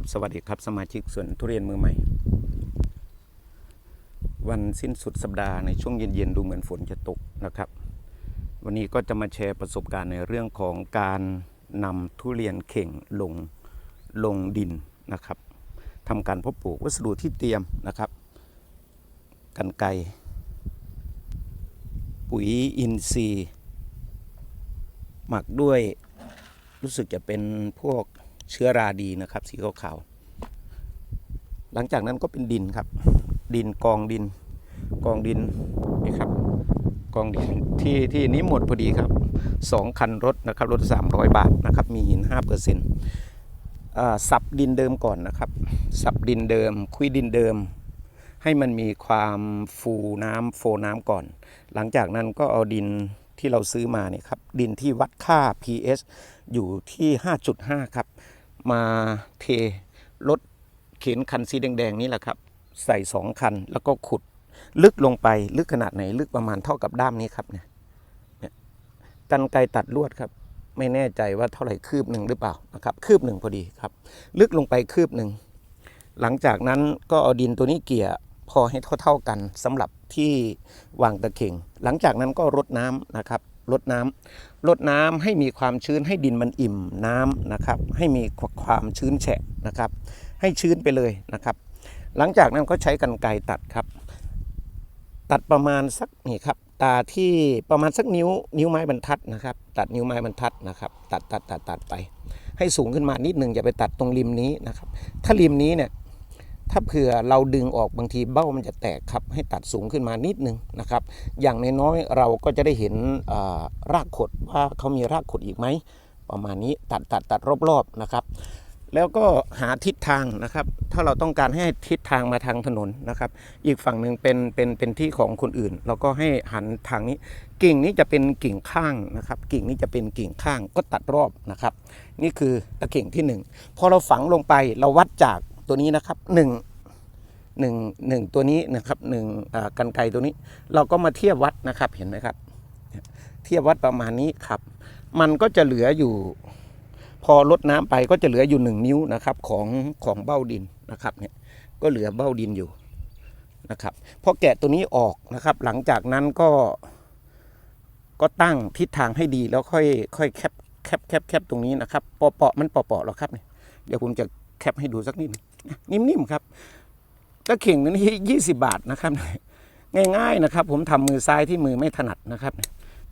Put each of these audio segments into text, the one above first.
ครับสวัสดีครับสมาชิกสวนทุเรียนมือใหม่ วันสิ้นสุดสัปดาห์ในช่วงเย็นๆดูเหมือนฝนจะตกนะครับ วันนี้ก็จะมาแชร์ประสบการณ์ในเรื่องของการนำทุเรียนเข่งลงลงดินนะครับทำการเพาะปลูกวัสดุที่เตรียมนะครับกันไกปุ๋ยอินทรีย์ หมักด้วยรู้สึกจะเป็นพวก เชื้อราดีนะครับ สีขาวๆหลังจากนั้นก็เป็นดินครับ ดินกองดิน กองดินนี่ครับ กองดินที่ที่นี้หมดพอดีครับสองคันรถนะครับรถ 300 บาทนะครับ มีหิน5เปอร์เซ็นต์สับดินเดิมก่อนนะครับ สับดินเดิม คุยดินเดิม ให้มันมีความฟูน้ำโฟน้ำก่อน หลังจากนั้นก็เอาดินที่เราซื้อมาเนี่ยครับ ดินที่วัดค่า pH อยู่ที่ 5.5 ครับ มาเทรถเข็นคันสีแดงๆนี่แหละครับ ใส่สองคันแล้วก็ขุดลึกลงไปลึกขนาดไหนลึกประมาณเท่ากับด้ามนี้ครับเนี่ยกันไกรตัดลวดครับ ไม่แน่ใจว่าเท่าไหร่คืบหนึ่งหรือเปล่านะครับ คืบหนึ่งพอดีครับ ลึกลงไปคืบหนึ่งหลังจากนั้นก็เอาดินตัวนี้เกี่ยพอให้เท่าๆกันสำหรับที่วางตะเข่ง หลังจากนั้นก็รดน้ำนะครับรดน้ำ รดน้ำให้มีความชื้นให้ดินมันอิ่มน้ำนะครับ ให้มีความชื้นแฉะนะครับ ให้ชื้นไปเลยนะครับ หลังจากนั้นก็ใช้กรรไกรตัดครับ ตัดประมาณสักนี่ครับตาที่ประมาณสักนิ้วนิ้วไม้บรรทัดนะครับ ตัดนิ้วไม้บรรทัดนะครับ ตัดตัดตัดตัดไป ให้สูงขึ้นมานิดหนึ่งอย่าไปตัดตรงริมนี้นะครับ ถ้าริมนี้เนี่ย ถ้าเผื่อเราดึงออกบางทีเบ้ามันจะแตกครับ ให้ตัดสูงขึ้นมานิดนึงนะครับ อย่างน้อยๆเราก็จะได้เห็นรากขดว่าเขามีรากขดอีกไหม ประมาณนี้ตัดตัดตัดรอบๆนะครับ แล้วก็หาทิศทางนะครับ ถ้าเราต้องการให้ทิศทางมาทางถนนนะครับ อีกฝั่งหนึ่งเป็นเป็นเป็นที่ของคนอื่น เราก็ให้หันทางนี้ กิ่งนี้จะเป็นกิ่งข้างนะครับ กิ่งนี้จะเป็นกิ่งข้างก็ตัดรอบนะครับ นี่คือตะเข่งที่หนึ่งพอเราฝังลงไปเราวัดจาก ตัวนี้นะครับหนึ่งหนึ่งหนึ่งตัวนี้นะครับหนึ่งอ่ากันไกตัวนี้ เราก็มาเทียบวัดนะครับเห็นไหมครับ เทียบวัดประมาณนี้ครับ มันก็จะเหลืออยู่ พอลดน้ำไปก็จะเหลืออยู่หนึ่งนิ้วนะครับของของเบ้าดินนะครับเนี่ยก็เหลือเบ้าดินอยู่นะครับพอแกะตัวนี้ออกนะครับ หลังจากนั้นก็ก็ตั้งทิศทางให้ดีแล้วค่อยค่อยแคบแคบแคบแคบตรงนี้นะครับเปาะเปาะมันเปาะเปาะหรอครับเนี่ยเดี๋ยวผมจะ แคปให้ดูสักนิดนิ่มๆครับก็เข่งตัวนี้ยี่สิบาทนะครับ ง่ายๆนะครับ ผมทำมือซ้ายที่มือไม่ถนัดนะครับ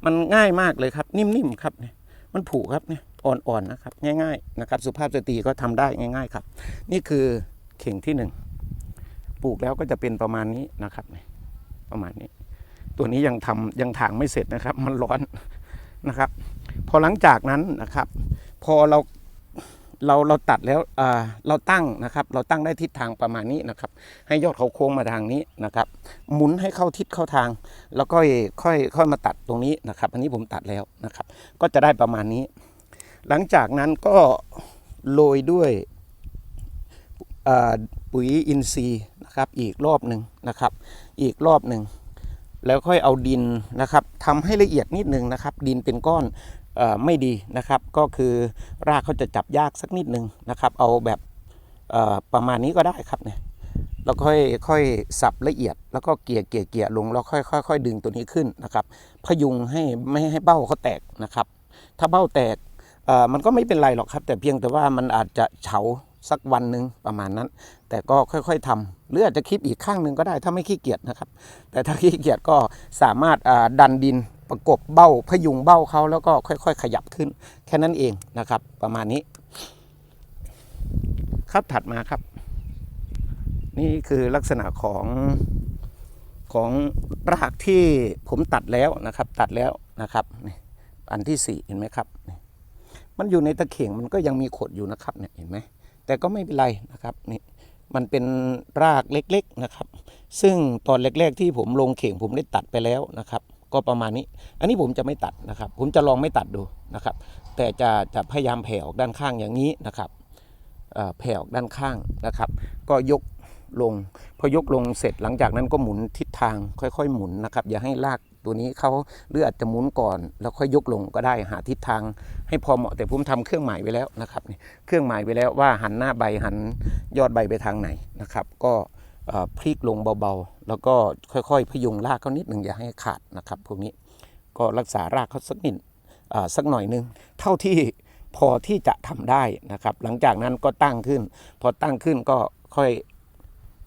มันง่ายมากเลยครับ นิ่มๆครับเนี่ยมันผูกครับเนี่ยอ่อนๆนะครับ ง่ายๆนะครับ สุภาพสตรีก็ทำได้ง่าย ๆครับ นี่คือเข่งที่หนึ่งปลูกแล้วก็จะเป็นประมาณนี้นะครับประมาณนี้ ตัวนี้ยังทำยังถางไม่เสร็จนะครับ มันร้อนนะครับ พอหลังจากนั้นนะครับ พอเรา เราเราตัดแล้วเราตั้งนะครับ เราตั้งได้ทิศทางประมาณนี้นะครับ ให้ยอดเขาโค้งมาทางนี้นะครับ หมุนให้เข้าทิศเข้าทาง แล้วก็ค่อยค่อยมาตัดตรงนี้นะครับ อันนี้ผมตัดแล้วนะครับ ก็จะได้ประมาณนี้ หลังจากนั้นก็โรยด้วยปุ๋ยอินทรีย์นะครับอีกรอบหนึ่งนะครับ อีกรอบหนึ่งแล้วค่อยเอาดินนะครับทำให้ละเอียดนิดนึงนะครับ ดินเป็นก้อน ไม่ดีนะครับ ก็คือรากเขาจะจับยากสักนิดนึงนะครับ เอาแบบประมาณนี้ก็ได้ครับเนี่ยแล้วค่อยค่อยสับละเอียด แล้วก็เกี่ยเกี่ยเกี่ยลงแล้วค่อยค่อยค่อยดึงตัวนี้ขึ้นนะครับ พยุงให้ไม่ให้เบ้าเขาแตกนะครับ ถ้าเบ้าแตกมันก็ไม่เป็นไรหรอกครับ แต่เพียงแต่ว่ามันอาจจะเฉาสักวันหนึ่งประมาณนั้น แต่ก็ค่อยๆทำหรืออาจจะคลิปอีกข้างหนึ่งก็ได้ถ้าไม่ขี้เกียจนะครับ แต่ถ้าขี้เกียจก็สามารถดันดิน ประกบเบ้าพยุงเบ้าเขาแล้วก็ค่อย ๆ ขยับขึ้น แค่นั้นเองนะครับ ประมาณนี้ ครับถัดมาครับ นี่คือลักษณะของของรากที่ผมตัดแล้วนะครับ ตัดแล้วนะครับอันที่สี่เห็นไหมครับมันอยู่ในตะเข่งมันก็ยังมีขดอยู่นะครับเนี่ยเห็นไหมแต่ก็ไม่เป็นไรนะครับนี่มันเป็นรากเล็กๆนะครับ ซึ่งตอนแรกๆที่ผมลงเข่งผมได้ตัดไปแล้วนะครับ ก็ประมาณนี้ อันนี้ผมจะไม่ตัดนะครับ ผมจะลองไม่ตัดดูนะครับ แต่จะจะพยายามแผ่ออกด้านข้างอย่างนี้นะครับแผ่ออกด้านข้างนะครับ ก็ยกลง พอยกลงเสร็จหลังจากนั้นก็หมุนทิศทางค่อยๆ หมุนนะครับ อย่าให้รากตัวนี้เขาหรืออาจะหมุนก่อน แล้วค่อยยกลงก็ได้หาทิศทาง ให้พอเหมาะแต่ผมทำเครื่องหมายไว้แล้วนะครับเครื่องหมายไว้แล้วว่าหันหน้าใบหันยอดใบไปทางไหนนะครับ ก็ พลิกลงเบาๆ แล้วก็ค่อยๆ พยุงรากเขานิดหนึ่งอย่าให้ขาดนะครับพวกนี้ก็รักษารากเขาสักนิดสักหน่อยนึงเท่าที่พอที่จะทำได้นะครับ หลังจากนั้นก็ตั้งขึ้น พอตั้งขึ้นก็ค่อย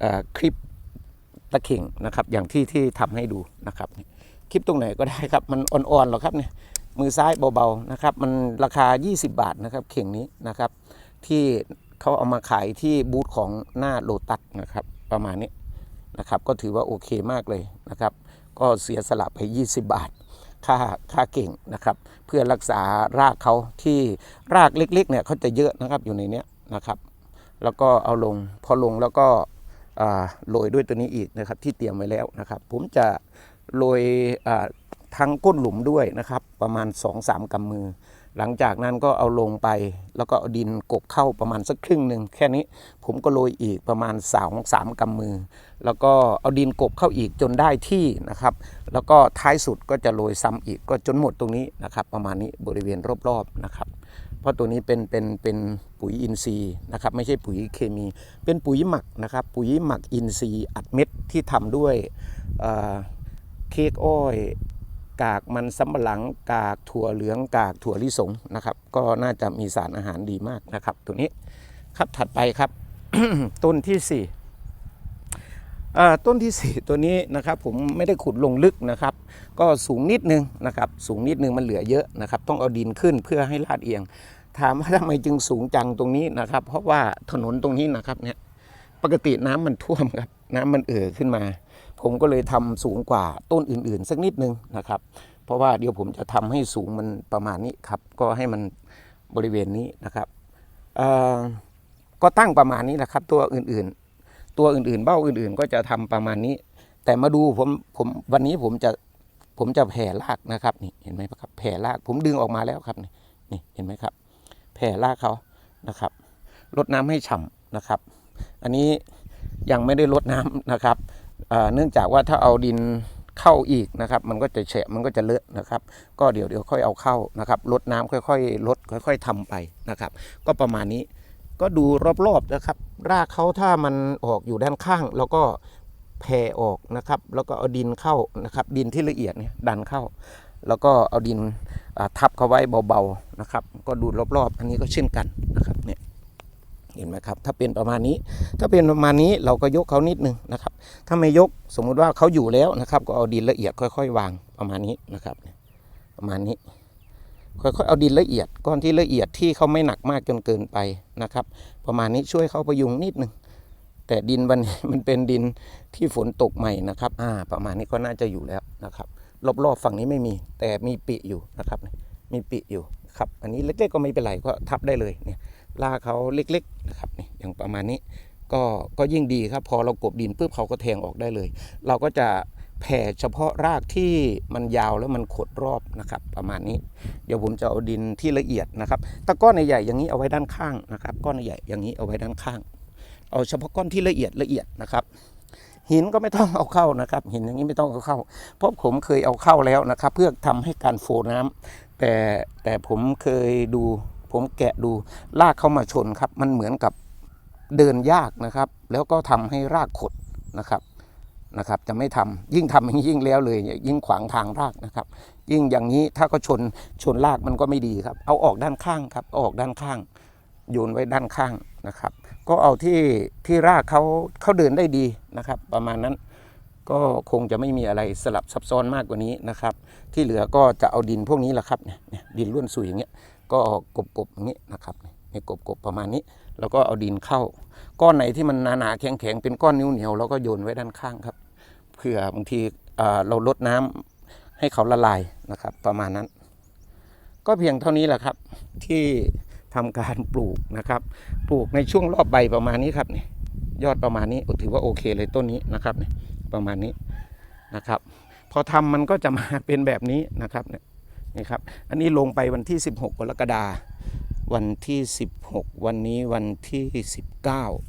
อคลิปตะเข่งนะครับ อย่างที่ที่ทำให้ดูนะครับคลิปตรงไหนก็ได้ครับ มันอ่อนๆหรอกครับเนี่ยมือซ้ายเบาๆนะครับ มันราคา 20 บาทนะครับ เข่งนี้นะครับ ที่เขาเอามาขายที่บูธของหน้าโลตัสนะครับ ประมาณนี้นะครับก็ถือว่าโอเคมากเลยนะครับ ก็เสียสละไป 20 บาท ค่าค่าเก่งนะครับ เพื่อรักษารากเขาที่รากเล็กๆเนี่ยเขาจะเยอะนะครับอยู่ในเนี้ยนะครับ แล้วก็เอาลงพอลงแล้วก็โรยด้วยตัวนี้อีกนะครับที่เตรียมไว้แล้วนะครับ ผมจะโรยอ่าทั้งก้นหลุมด้วยนะครับ ประมาณ 2-3กำมือ หลังจากนั้นก็เอาลงไป แล้วก็เอาดินกบเข้าประมาณสักครึ่งหนึ่งแค่นี้ผมก็โรยอีกประมาณ3 3กำมือ แล้วก็เอาดินกบเข้าอีกจนได้ที่นะครับ แล้วก็ท้ายสุดก็จะโรยซ้ำอีกก็จนหมดตรงนี้นะครับ ประมาณนี้บริเวณรอบๆนะครับ เพราะตัวนี้เป็นเป็นเป็นปุ๋ยอินทรีย์นะครับ ไม่ใช่ปุ๋ยเคมี เป็นปุ๋ยหมักนะครับ ปุ๋ยหมักอินทรีย์อัดเม็ดที่ทำด้วยเเค้กอ้อย กากมันสำปะหลังกากถั่วเหลืองกากถั่วลิสงนะครับ ก็น่าจะมีสารอาหารดีมากนะครับ ตัวนี้ครับถัดไปครับ ต้นที่สี่ต้นที่ 4 ตัวนี้นะครับผมไม่ได้ขุดลงลึกนะครับ ก็สูงนิดนึงนะครับสูงนิดนึงมันเหลือเยอะนะครับ ต้องเอาดินขึ้นเพื่อให้ลาดเอียง ถามว่าทำไมจึงสูงจังตรงนี้นะครับ เพราะว่าถนนตรงนี้นะครับเนี่ยปกติน้ำมันท่วมครับน้ำมันเอ่อขึ้นมา ผมก็เลยทำสูงกว่าต้นอื่นๆ สักนิดนึงนะครับ เพราะว่าเดี๋ยวผมจะทำให้สูงมันประมาณนี้ครับ ก็ให้มันบริเวณนี้นะครับก็ตั้งประมาณนี้นะครับ ตัวอื่นๆ ตัวอื่นๆ เบ้าอื่นๆ ก็จะทำประมาณนี้ แต่มาดูผมผมวันนี้ผมจะผมจะแผ่รากนะครับนี่เห็นไหมครับแผ่รากผมดึงออกมาแล้วครับนี่นี่เห็นไหมครับ แผ่รากเขานะครับลดน้ำให้ฉ่ำนะครับ อันนี้ยังไม่ได้ลดน้ำนะครับ เนื่องจากว่าถ้าเอาดินเข้าอีกนะครับ มันก็จะแฉะมันก็จะเลอะนะครับ ก็เดี๋ยวเดี๋ยวค่อยเอาเข้านะครับลดน้ำค่อยๆลดค่อย ๆทำไปนะครับ ก็ประมาณนี้ก็ดูรอบๆนะครับ รากเขาถ้ามันออกอยู่ด้านข้าง แล้วก็แผ่ออกนะครับ แล้วก็เอาดินเข้านะครับ ดินที่ละเอียดเนี่ยดันเข้า แล้วก็เอาดินทับเขาไว้เบาๆนะครับ ก็ดูรอบๆ อันนี้ก็เช่นกันนะครับเนี่ย เห็นไหมครับ ถ้าเป็นประมาณนี้ ถ้าเป็นประมาณนี้เราก็ยกเขานิดนึงนะครับ ถ้าไม่ยกสมมุติว่าเขาอยู่แล้วนะครับ ก็เอาดินละเอียดค่อย ๆ วางประมาณนี้นะครับ ประมาณนี้ ค่อยๆเอาดินละเอียดก้อนที่ละเอียดที่เขาไม่หนักมากจนเกินไปนะครับ ประมาณนี้ช่วยเขาประยุงนิดนึงแต่ดินวันนี้มันเป็นดินที่ฝนตกใหม่นะครับอ่าประมาณนี้ก็น่าจะอยู่แล้วนะครับ รอบๆฝั่งนี้ไม่มี แต่มีปิอยู่นะครับ มีปิอยู่ครับ อันนี้เล็กๆก็ไม่เป็นไรก็ทับได้เลยเนี่ย ลากเขาเล็กๆนะครับนี่อย่างประมาณนี้ก็ก็ยิ่งดีครับ พอเรากบดินปุ๊บเขาก็แทงออกได้เลย เราก็จะแผ่เฉพาะรากที่มันยาวแล้วมันขดรอบนะครับ ประมาณนี้ เดี๋ยวผมจะเอาดินที่ละเอียดนะครับตะก้อนใหญ่ๆอย่างนี้เอาไว้ด้านข้างนะครับ ก้อนใหญ่ๆอย่างนี้เอาไว้ด้านข้าง เอาเฉพาะก้อนที่ละเอียดละเอียดนะครับ หินก็ไม่ต้องเอาเข้านะครับ หินอย่างนี้ไม่ต้องเอาเข้า เพราะผมเคยเอาเข้าแล้วนะครับ เพื่อทำให้การโฟน้ำแต่แต่ผมเคยดู ผมแกะดูลากเข้ามาชนครับ มันเหมือนกับเดินยากนะครับ แล้วก็ทำให้รากขดนะครับนะครับ จะไม่ทำยิ่งทำอย่างนี้ยิ่งแล้วเลย ยิ่งขวางทางรากนะครับ ยิ่งอย่างนี้ถ้าก็ชนชนรากมันก็ไม่ดีครับ เอาออกด้านข้างครับอออกด้านข้าง โยนไว้ด้านข้างนะครับ ก็เอาที่ที่รากเขาเขาเดินได้ดีนะครับ ประมาณนั้นก็คงจะไม่มีอะไรสลับซับซ้อนมากกว่านี้นะครับ ที่เหลือก็จะเอาดินพวกนี้แหละครับเนี่ยเนี่ยดินล้วนสุยอย่างเงี้ย ก็กบๆอย่างนี้นะครับนี่ยกบๆประมาณนี้ แล้วก็เอาดินเข้า ก้อนไหนที่มันหนาๆแข็งๆเป็นก้อนนิ้วเหนียวเราก็โยนไว้ด้านข้างครับเผื่อบางทีเราลดน้ำให้เขาละลายนะครับ ประมาณนั้น ก็เพียงเท่านี้แหละครับ ที่ทำการปลูกนะครับ ปลูกในช่วงรอบใบประมาณนี้ครับนี่ยอดประมาณนี้ถือว่าโอเคเลยต้นนี้นะครับนี่ประมาณนี้นะครับ พอทำมันก็จะมาเป็นแบบนี้นะครับเนี่ย นี่ครับอันนี้ลงไปวันที่ 16กรกฎาวันที่ 16 วันนี้วันที่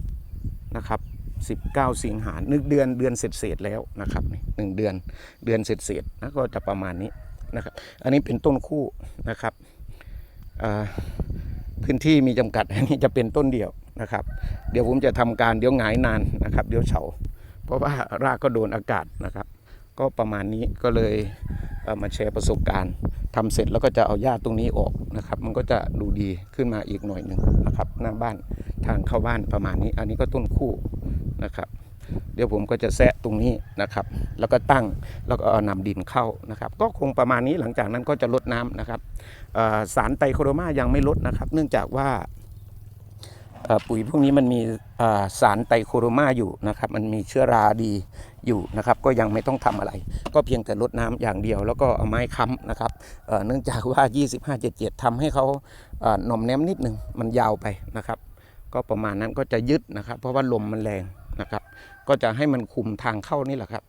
19 นะครับ 19 สิงหานึ่งเดือนเดือนเสร็จๆแล้วนะครับนี่หนึ่งเดือนเดือนเสร็จๆนะก็จะประมาณนี้นะครับ อันนี้เป็นต้นคู่นะครับพื้นที่มีจำกัดอันนี้จะเป็นต้นเดียวนะครับ เดี๋ยวผมจะทำการเดี๋ยวหงายนานนะครับ เดี๋ยวเฉาเพราะว่ารากก็โดนอากาศนะครับ ก็ประมาณนี้ก็เลยเอ่อมาแชร์ประสบการณ์ ทำเสร็จแล้วก็จะเอาหญ้าตรงนี้ออกนะครับ มันก็จะดูดีขึ้นมาอีกหน่อยหนึ่งนะครับ หน้าบ้านทางเข้าบ้านประมาณนี้ อันนี้ก็ต้นคู่นะครับ เดี๋ยวผมก็จะแซะตรงนี้นะครับ แล้วก็ตั้งแล้วก็เอานำดินเข้านะครับ ก็คงประมาณนี้หลังจากนั้นก็จะลดน้ำนะครับสารไตรโครมายังไม่ลดนะครับ เนื่องจากว่า ปุ๋ยพวกนี้มันมีสารไตรโคโรมาอยู่นะครับ มันมีเชื้อราดีอยู่นะครับ ก็ยังไม่ต้องทำอะไร ก็เพียงแต่ลดน้ำอย่างเดียว แล้วก็เอาไม้ค้ำนะครับเนื่องจากว่า 2577ทำให้เขาหน่อมแนมนิดหนึ่งมันยาวไปนะครับ ก็ประมาณนั้นก็จะยึดนะครับ เพราะว่าลมมันแรงนะครับ ก็จะให้มันคุมทางเข้านี่แหละครับ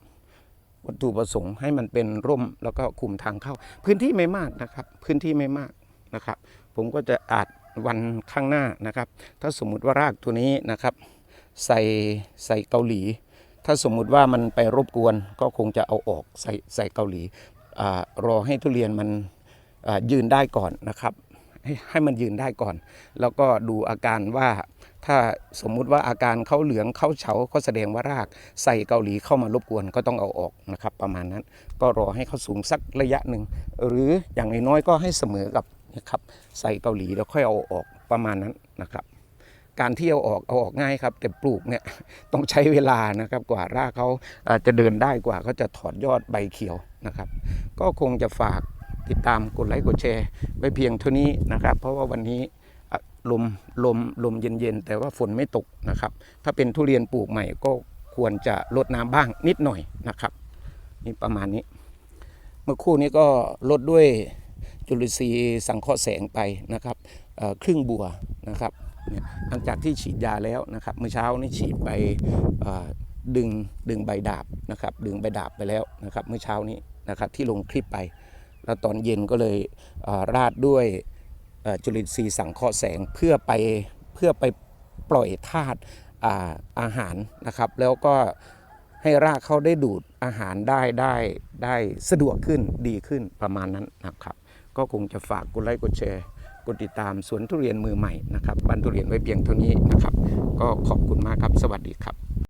วัตถุประสงค์ให้มันเป็นร่มแล้วก็คุมทางเข้า พื้นที่ไม่มากนะครับ พื้นที่ไม่มากนะครับ ผมก็จะอาจ วันข้างหน้านะครับ ถ้าสมมุติว่ารากตัวนี้นะครับ ใส่ใส่เกาหลี ถ้าสมมุติว่ามันไปรบกวนก็คงจะเอาออกใส่ใส่เกาหลีอรอให้ทุเรียนมันยืนได้ก่อนนะครับให้ให้มันยืนได้ก่อน แล้วก็ดูอาการว่าถ้าสมมุติว่าอาการเขาเหลืองเขาเฉาก็แสดงว่ารากใส่เกาหลีเข้ามารบกวนก็ต้องเอาออกนะครับ ประมาณนั้นก็รอให้เขาสูงสักระยะหนึ่งหรืออย่างน้อยก็ให้เสมอกับ นะครับใส่เกาหลีแล้วค่อยเอาออกประมาณนั้นนะครับ การที่เอาออกเอาออกง่ายครับ แต่ปลูกเนี่ยต้องใช้เวลานะครับกว่ารากเขาอาจจะเดินได้กว่าเขาจะถอดยอดใบเขียวนะครับ ก็คงจะฝากติดตามกดไลค์กดแชร์ไว้เพียงเท่านี้นะครับ เพราะว่าวันนี้ลมลมลมเย็นๆ แต่ว่าฝนไม่ตกนะครับ ถ้าเป็นทุเรียนปลูกใหม่ก็ควรจะลดน้ำบ้างนิดหน่อยนะครับ นี่ประมาณนี้ เมื่อคู่นี้ก็ลดด้วย จุลินทรีย์สังเคราะห์แสงไปนะครับครึ่งบัวนะครับหลังจากที่ฉีดยาแล้วนะครับเมื่อเช้านี่ฉีดไปดึงดึงใบดาบนะครับดึงใบดาบไปแล้วนะครับเมื่อเช้านี้นะครับที่ลงคลิปไป แล้วตอนเย็นก็เลยราดด้วยจุลินทรีย์สังเคราะห์แสงเพื่อไปเพื่อไปปล่อยธาตุอาหารนะครับ แล้วก็ให้รากเขาได้ดูดอาหารได้ได้ได้สะดวกขึ้นดีขึ้นประมาณนั้นนะครับ ก็คงจะฝากกดไลค์กดแชร์กดติดตามสวนทุเรียนมือใหม่นะครับบ้านทุเรียนไว้เพียงเท่านี้นะครับ ก็ขอบคุณมากครับ สวัสดีครับ